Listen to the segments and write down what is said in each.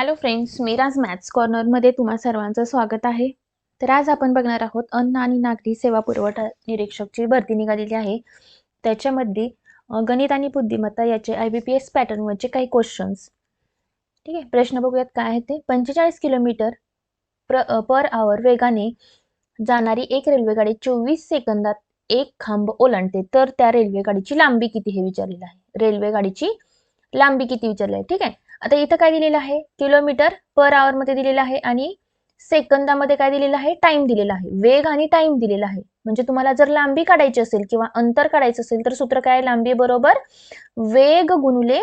Hello friends Miraj maths कॉर्नरमध्ये तुम्हा सर्वांचं स्वागत आहे. तर आज आपण बघणार आहोत अन्न आणि नागरी सेवा पुरवठा निरीक्षकची भरती निघालेली आहे. त्याच्यामध्ये गणित आणि बुद्धिमत्ता याचे आय बी पी एस पॅटर्नवरचे काही क्वेश्चन्स ठीक आहे प्रश्न बघूयात काय आहे ते. पंचेचाळीस किलोमीटर प्र पर आवर वेगाने जाणारी एक रेल्वेगाडी चोवीस सेकंदात एक खांब ओलांडते. तर त्या रेल्वेगाडीची लांबी किती हे विचारलेलं आहे. रेल्वेगाडीची लांबी किती विचारली आहे. ठीक आहे. आता इथं काय दिलेलं आहे? किलोमीटर पर आवर मध्ये दिलेलं आहे आणि सेकंदामध्ये काय दिलेलं आहे? टाइम दिलेला आहे. वेग आणि टाइम दिलेला आहे. म्हणजे तुम्हाला जर लांबी काढायची असेल किंवा अंतर काढायचं असेल तर सूत्र काय लांबी बरोबर वेग गुणुले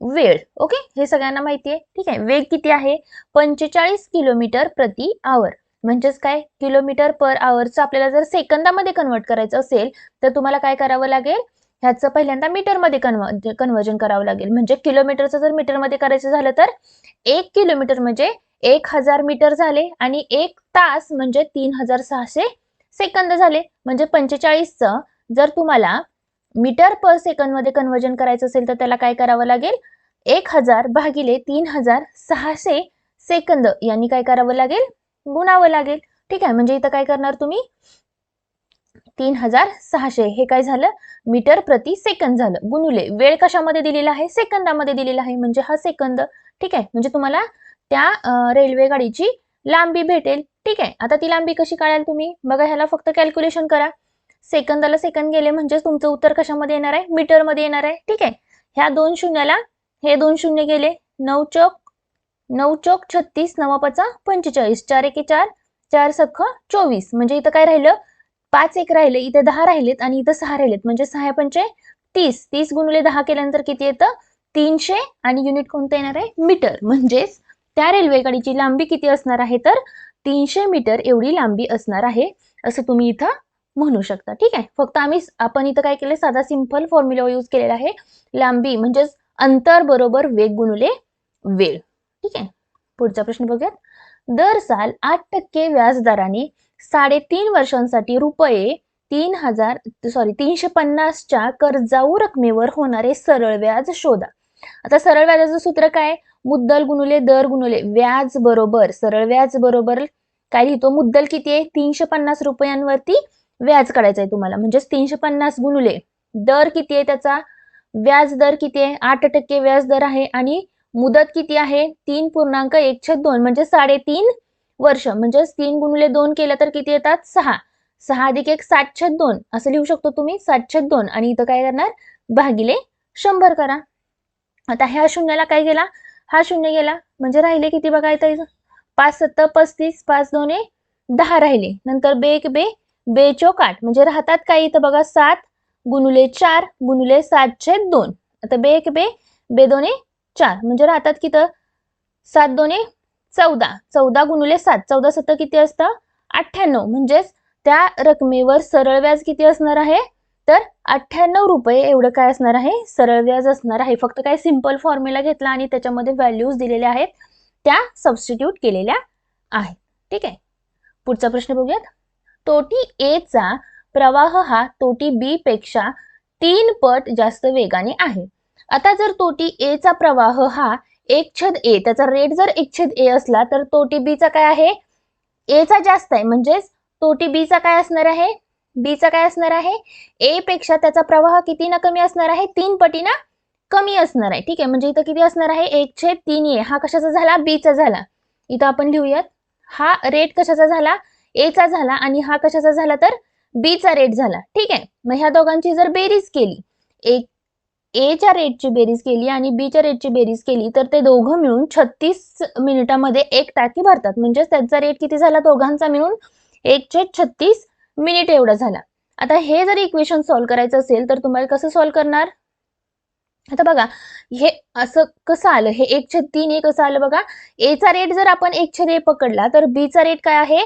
वेळ. ओके हे सगळ्यांना माहिती आहे. ठीक आहे. वेग किती आहे? पंचेचाळीस किलोमीटर प्रति आवर म्हणजेच काय? किलोमीटर पर आवरचं आपल्याला जर सेकंदामध्ये कन्वर्ट करायचं असेल तर तुम्हाला काय करावं लागेल? ह्याचं पहिल्यांदा मीटरमध्ये कन्व कन्वर्जन करावं लागेल. म्हणजे किलोमीटरचं जर मीटरमध्ये करायचं झालं तर एक किलोमीटर म्हणजे एक हजार मीटर झाले आणि एक तास म्हणजे तीन हजार सहाशे सेकंद झाले. म्हणजे पंचेचाळीसचं जर तुम्हाला मीटर पर सेकंदमध्ये कन्वर्जन करायचं असेल तर त्याला काय करावं लागेल? एक हजार भागिले तीन हजार सहाशे सेकंद यांनी काय करावं लागेल? गुणावं लागेल. ठीक आहे? म्हणजे इथं काय करणार तुम्ही? तीन हजार सहाशे. हे काय झालं? मीटर प्रति सेकंद झालं. गुणुले वेळ कशामध्ये दिलेला आहे? सेकंदामध्ये दिलेला आहे. म्हणजे हा सेकंद. ठीक आहे? म्हणजे तुम्हाला त्या रेल्वे गाडीची लांबी भेटेल. ठीक आहे? आता ती लांबी कशी काढाल तुम्ही? बघा ह्याला फक्त कॅल्क्युलेशन करा. सेकंदाला सेकंद गेले म्हणजेच तुमचं उत्तर कशामध्ये येणार आहे? मीटरमध्ये येणार आहे. ठीक आहे? ह्या दोन शून्याला हे दोन शून्य गेले. नऊ चौक नऊ चौक छत्तीस नवापाचा पंचेचाळीस. चार एके चार चार सख्ख चोवीस. म्हणजे इथं काय राहिलं? पाच एक राहिले इथे दहा राहिलेत आणि इथं सहा राहिलेत. म्हणजे सहा पंचे तीस. तीस गुणिले दहा केल्यानंतर किती येतं? तीनशे. आणि युनिट कोणतं येणार आहे? मीटर. म्हणजेच त्या रेल्वे गाडीची लांबी किती असणार आहे तर? तीनशे मीटर एवढी लांबी असणार आहे असं तुम्ही इथं म्हणू शकता. ठीक आहे? फक्त आम्ही आपण इथं काय केलं? साधा सिंपल फॉर्म्युला यूज केलेला आहे. लांबी म्हणजेच अंतर बरोबर वेग गुणुले वेळ. ठीक आहे? पुढचा प्रश्न बघूयात. दर साल आठ टक्के व्याजदराने साडेतीन वर्षांसाठी रुपये तीन हजार सॉरी तीनशे पन्नासच्या कर्जाऊ रकमेवर होणारे सरळ व्याज शोधा. आता सरळ व्याजाचं सूत्र काय? मुद्दल गुणुले दर गुणुले. व्याज बरोबर सरळ व्याज बरोबर काय लिहितो? मुद्दल किती आहे? तीनशे पन्नास रुपयांवरती व्याज काढायचं आहे तुम्हाला. म्हणजेच तीनशे पन्नास गुणुले. दर किती आहे त्याचा? व्याज दर किती आहे? आठ टक्के व्याज दर आहे. आणि मुदत किती आहे? तीन पूर्णांक एक छेद दोन. म्हणजे साडेतीन वर्ष. म्हणजेच तीन गुणिले दोन केलं तर किती येतात? सहा. सहा अधिक एक सात दोन. असं लिहू शकतो तुम्ही सात दोन. आणि इथं काय करणार? भागिले शंभर करा. आता ह्या शून्याला काय गेला हा शून्य गेला. म्हणजे राहिले किती बघा इथं पाच सत्तर पस्तीस पाच दोन दहा राहिले. नंतर बे एक बे बे चौक आठ. म्हणजे राहतात काय इथं बघा? सात गुणुले चार गुणुले सातशे दोन. आता बे एक बे बे दोने चार. म्हणजे राहतात किती सात दोने चौदा. चौदा गुणुले सात. चौदा सत्तर किती असतं? अठ्ठ्याण्णव. म्हणजेच त्या रकमेवर सरळ व्याज किती असणार आहे? तर अठ्ठ्याण्णव रुपये एवढं काय असणार आहे? सरळ व्याज असणार आहे. फक्त काय सिंपल फॉर्म्युला घेतला आणि त्याच्यामध्ये व्हॅल्यूज दिलेल्या आहेत. त्या सबस्टिट्यूट केलेल्या आहेत. ठीक आहे? पुढचा प्रश्न बघूयात. तोटी ए चा प्रवाह हा तोटी बी पेक्षा तीन पट जास्त वेगाने आहे. आता जर तोटी ए चा प्रवाह हा एक छेद ए त्याचा रेट जर एक छेद ए असला तर तोटी बीचा काय आहे? ए चा जास्त आहे. म्हणजेच तोटी बीचा काय असणार आहे? बीचा काय असणार आहे? ए पेक्षा त्याचा प्रवाह किती ना कमी असणार आहे? तीन पटीना कमी असणार आहे. ठीक आहे. म्हणजे इथं किती असणार आहे? एक छेद तीन ए. हा कशाचा झाला? बीचा झाला. इथं आपण लिहूयात. हा रेट कशाचा झाला? ए चा झाला. आणि हा कशाचा झाला? तर बी चा रेट झाला. ठीक आहे. मग ह्या दोघांची जर बेरीज केली एक ए च्या रेटची बेरीज केली आणि बी च्या रेटची बेरीज केली तर ते दोघं मिळून छत्तीस मिनिटामध्ये एक टाकी भरतात. म्हणजेच त्यांचा रेट किती झाला? दोघांचा मिळून एक छेद छत्तीस मिनिट एवढा झाला. आता हे जर इक्वेशन सॉल्व्ह करायचं असेल तर तुम्हाला कसं सॉल्व्ह करणार? आता बघा हे असं कसं आलं? हे एक तीन ए कसं आलं बघा. ए चा रेट जर आपण एक छेद ए पकडला तर बी चा रेट काय आहे?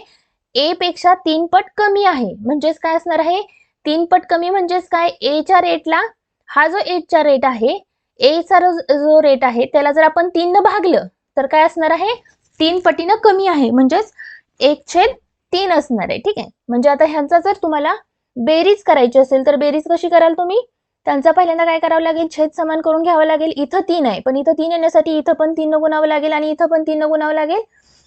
ए पेक्षा तीन पट कमी आहे. म्हणजेच काय असणार आहे? तीन पट कमी म्हणजेच काय? ए च्या रेटला हा जो एटचा रेट आहे ए जो रेट आहे त्याला जर आपण तीननं भागलं तर काय असणार आहे? तीन पटीनं कमी आहे. म्हणजेच एक छेद तीन असणार आहे. ठीक आहे? म्हणजे आता ह्यांचा जर तुम्हाला बेरीज करायची असेल तर बेरीज कशी कराल तुम्ही? त्यांचा पहिल्यांदा काय करावं लागेल? छेद समान करून घ्यावं लागेल. इथं तीन आहे. पण इथं तीन येण्यासाठी इथं पण तीन गुणावं लागेल आणि इथं पण तीन गुणावं लागेल.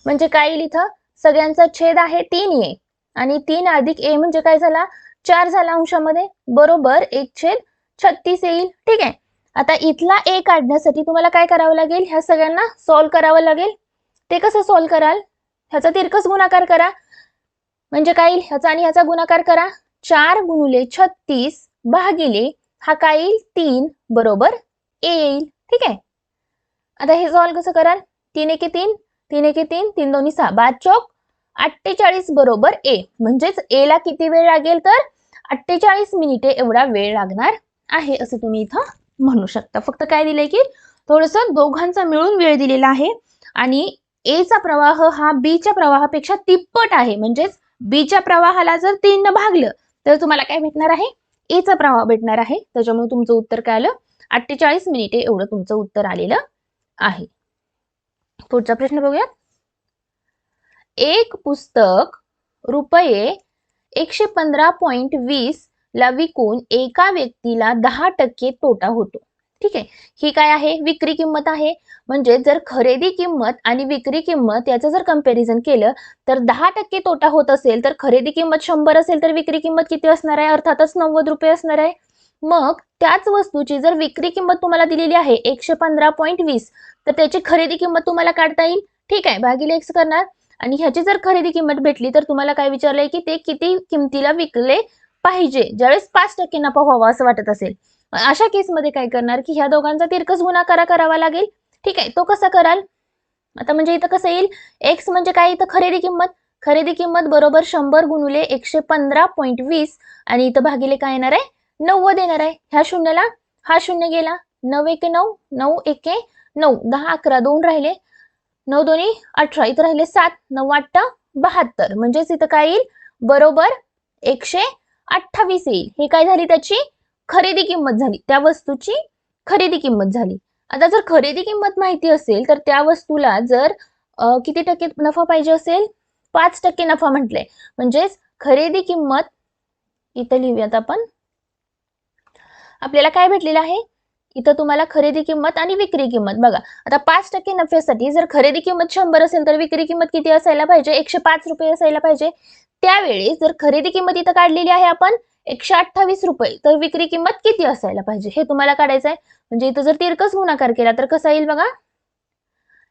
म्हणजे काय येईल इथं? सगळ्यांचा छेद आहे तीन ये. आणि तीन अधिक ए म्हणजे काय झाला? चार झाला अंशामध्ये. बरोबर एक छेद छत्तीस येईल. ठीक आहे? आता इथला ए काढण्यासाठी तुम्हाला काय करावं लागेल? ह्या सगळ्यांना सॉल्व्ह करावं लागेल. ते कसं सॉल्व्ह कराल? ह्याचा तिरकस गुणाकार करा. म्हणजे काय येईल? ह्याचा आणि ह्याचा गुणाकार करा. चार गुणुले छत्तीस भागिले हा काय येईल? तीन बरोबर ए येईल. ठीक आहे? आता हे सॉल्व्ह कसं कराल? तीन एके तीन तीन एके तीन तीन दोन्ही सहा. बाद चौक अठ्ठेचाळीस बरोबर ए म्हणजेच ए ला किती वेळ लागेल तर? अठ्ठेचाळीस मिनिटे एवढा वेळ लागणार. आहे असं तुम्ही इथं म्हणू शकता. फक्त काय दिलंय की थोडस दोघांचा मिळून वेळ दिलेला आहे आणि एचा प्रवाह हा बीच्या प्रवाहापेक्षा तिप्पट आहे. म्हणजेच बीच्या प्रवाहाला जर तीन भागलं तर तुम्हाला काय भेटणार आहे? एचा प्रवाह भेटणार आहे. त्याच्यामुळे तुमचं उत्तर काय आलं? अठ्ठेचाळीस मिनिटे एवढं तुमचं उत्तर आलेलं आहे. पुढचा प्रश्न बघूयात. एक पुस्तक रुपये एकशे पंधरा पॉइंट वीस ला विकून एका व्यक्तीला दहा टक्के तोटा होतो. ठीक आहे? ही काय आहे? विक्री किंमत आहे. म्हणजे जर खरेदी किंमत आणि विक्री किंमत याचं जर कंपॅरिझन केलं तर दहा टक्के तोटा होत असेल तर खरेदी किंमत शंभर असेल तर विक्री किंमत किती असणार आहे? अर्थातच नव्वद रुपये असणार आहे. मग त्याच वस्तूची जर विक्री किंमत तुम्हाला दिलेली आहे एकशे पंधरा पॉईंट वीस तर त्याची खरेदी किंमत तुम्हाला काढता येईल. ठीक आहे? भागिले एक्स करणार. आणि ह्याची जर खरेदी किंमत भेटली तर तुम्हाला काय विचारलंय की ते किती किमतीला विकले? पाहिजे. ज्यावेळेस पाच टक्के नफा व्हावा असं वाटत असेल. अशा केसमध्ये काय करणार की ह्या दोघांचा तिरकस गुणाकारा करावा लागेल. ठीक आहे तो कसा कराल? आता म्हणजे इथं कसं येईल? एक्स म्हणजे काय? इथं खरेदी किंमत. खरेदी किंमत बरोबर शंभर गुणुले एकशे पंधरा पॉईंट वीस आणि इथं भागिले काय येणार आहे? नव्वद येणार आहे. ह्या शून्याला हा शून्य गेला. नऊ एके नऊ नऊ एके नऊ. दहा अकरा दोन राहिले. नऊ दोन्ही अठरा. इथं राहिले सात. नऊ आठ बहात्तर. म्हणजेच इथं काय येईल? बरोबर एकशे अठ्ठावीस येईल. हे काय झाली त्याची? खरेदी किंमत झाली. त्या वस्तूची खरेदी किंमत झाली. आता जर खरेदी किंमत माहिती असेल तर त्या वस्तूला जर किती टक्के नफा पाहिजे असेल? पाच टक्के नफा म्हटले म्हणजेच खरेदी किंमत इथं लिहूयात आपण. आपल्याला काय भेटलेलं आहे? इथं तुम्हाला खरेदी किंमत आणि विक्री किंमत. बघा आता पाच टक्के नफ्यासाठी जर खरेदी किंमत शंभर असेल तर विक्री किंमत किती असायला पाहिजे? एकशे पाच रुपये असायला पाहिजे. त्यावेळेस जर खरेदी किंमत इथं काढलेली आहे आपण एकशे अठ्ठावीस रुपये तर विक्री किंमत किती असायला पाहिजे? हे तुम्हाला काढायचं आहे म्हणजे इथं जर तिरकस गुणाकार केला तर कसा येईल बघा?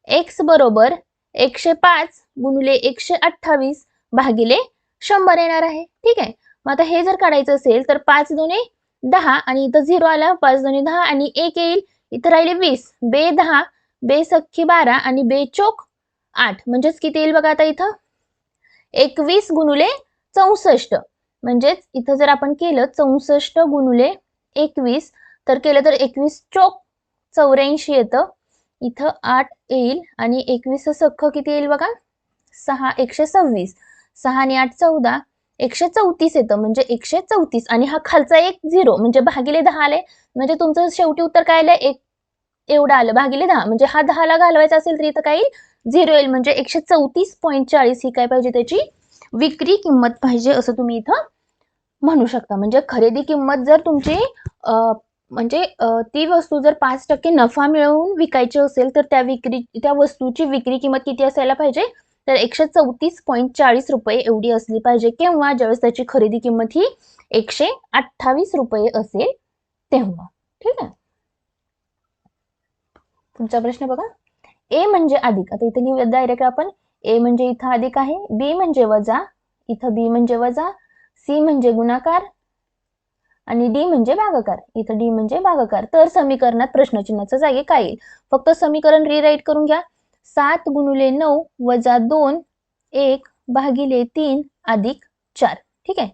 एक्स बरोबर एकशे पाच गुणुले एकशे अठ्ठावीस भागिले शंभर येणार आहे. ठीक आहे. मग आता हे जर काढायचं असेल तर पाच दोन्ही दहा आणि इथं झिरो आला पाच दोन्ही दहा आणि एक येईल. इथं राहिले वीस. बे दहा बे सख्खी बारा आणि बे चोक आठ. म्हणजेच किती येईल बघा आता इथं? एकवीस गुणुले चौसष्ट. म्हणजेच इथं जर आपण केलं चौसष्ट गुणुले एकवीस तर केलं तर एकवीस चोक चौऱ्याऐंशी येतं. इथं आठ येईल आणि एकवीस सख्ख किती येईल बघा? सहा एकशे सव्वीस. सहा आणि आठ चौदा. एकशे चौतीस येतं म्हणजे एकशे चौतीस आणि हा खालचा एक झिरो म्हणजे भागिले दहा आले. म्हणजे तुमचं शेवटी उत्तर काय आलं? एक एवढं आलं. भागिले दहा म्हणजे हा दहाला घालवायचा असेल तर इथं काही झिरो येईल. म्हणजे एकशे चौतीस पॉईंट चाळीस ही काय पाहिजे त्याची? विक्री किंमत पाहिजे असं तुम्ही इथं म्हणू शकता. म्हणजे खरेदी किंमत जर तुमची म्हणजे ती वस्तू जर पाच टक्के नफा मिळवून विकायची असेल तर त्या विक्री त्या वस्तूची विक्री किंमत किती असायला पाहिजे? तर एकशे चौतीस पॉईंट चाळीस रुपये एवढी असली पाहिजे. किंवा ज्यावेळेस त्याची खरेदी किंमत ही एकशे अठ्ठावीस रुपये असेल तेव्हा. ठीक आहे? पुढचा प्रश्न बघा. ए म्हणजे अधिक. आता इथे लिहूया डायरेक्ट आपण. ए म्हणजे इथं अधिक आहे. बी म्हणजे वजा. इथं बी म्हणजे वजा. सी म्हणजे गुणाकार. आणि डी म्हणजे भागाकार. इथं डी म्हणजे भागाकार. तर समीकरणात प्रश्नचिन्हाचा जागे काय येईल? फक्त समीकरण रिराईट करून घ्या. सात गुणुले नऊ वजा दोन एक भागिले तीन अधिक चार. ठीक आहे?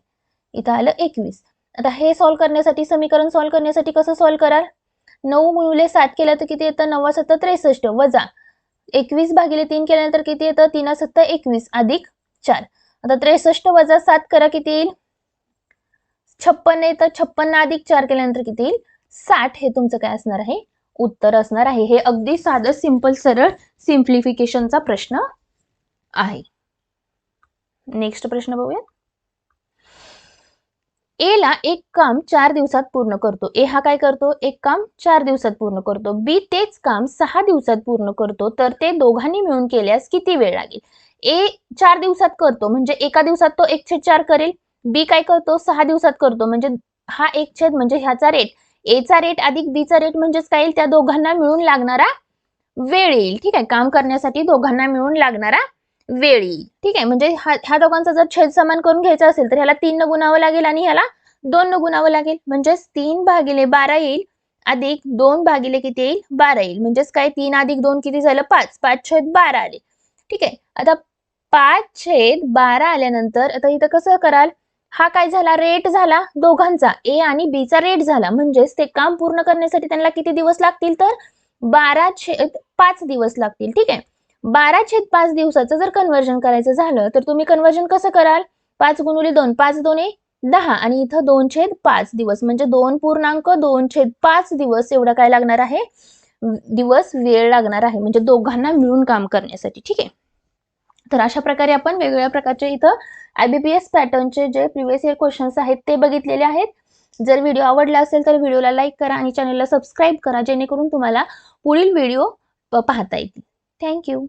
इथं आलं एकवीस. आता हे सॉल्व्ह करण्यासाठी समीकरण सॉल्व्ह करण्यासाठी कसं सॉल्व्ह कराल? नऊ गुणुले सात केलं तर किती येतं? नव्वा सत्तर त्रेसष्ट वजा एकवीस भागिले तीन केल्यानंतर किती येतं? तीन सत्तर एकवीस अधिक चार. आता त्रेसष्ट वजा सात करा किती येईल? छप्पन येतं. छप्पन्न अधिक चार केल्यानंतर किती येईल? साठ. हे तुमचं काय असणार आहे? उत्तर असणार आहे. हे अगदी साधं सिंपल सरळ सिम्प्लिफिकेशनचा प्रश्न आहे. नेक्स्ट प्रश्न बघूया ए ला एक काम चार दिवसात पूर्ण करतो. ए हा काय करतो? एक काम चार दिवसात पूर्ण करतो. बी तेच काम सहा दिवसात पूर्ण करतो. तर ते दोघांनी मिळून केल्यास किती वेळ लागेल? ए चार दिवसात करतो म्हणजे एका दिवसात तो एक छेद चार करेल. बी काय करतो? सहा दिवसात करतो. म्हणजे हा एक छेद म्हणजे ह्याचा रेट एचा रेट अधिक बीचा रेट म्हणजेच काय त्या दोघांना मिळून लागणारा वेळ येईल. ठीक आहे. काम करण्यासाठी दोघांना मिळून लागणारा वेळ येईल. ठीक आहे. म्हणजे ह्या दोघांचा जर छेद समान करून घ्यायचा असेल तर ह्याला तीन न गुणावं लागेल आणि ह्याला दोन न गुणावं लागेल. म्हणजेच तीन भागिले बारा येईल. अधिक दोन भागिले किती येईल? बारा येईल. म्हणजेच काय? तीन अधिक दोन किती झालं? पाच. पाच छेद बारा आले. ठीक आहे. आता पाच छेद बारा आल्यानंतर आता इथं कसं कराल? हा काय झाला? रेट झाला दोघांचा. ए आणि बी चा रेट झाला. म्हणजेच ते काम पूर्ण करण्यासाठी त्यांना किती दिवस लागतील तर? बारा छेद पाच दिवस लागतील ठीक आहे? बारा छेद पाच दिवसाचं जर कन्वर्जन करायचं झालं तर तुम्ही कन्वर्जन कसं कराल? पाच गुणुले दोन पाच दोन्ही दहा आणि इथं दोन छेद पाच दिवस म्हणजे दोन पूर्णांक दोन छेद पाच दिवस एवढं काय लागणार आहे? दिवस वेळ लागणार आहे म्हणजे दोघांना मिळून काम करण्यासाठी ठीक आहे? तर अशा प्रकारे आपण वेगवेगळ्या प्रकारचे इथं आयबीपीएस पॅटर्नचे जे प्रिव्हियस इयर क्वेश्चन्स आहेत ते बघितलेले आहेत. जर व्हिडिओ आवडला असेल तर व्हिडिओला लाईक करा आणि चॅनलला सबस्क्राईब करा जेणेकरून तुम्हाला पुढील व्हिडिओ पाहता येतील. थँक्यू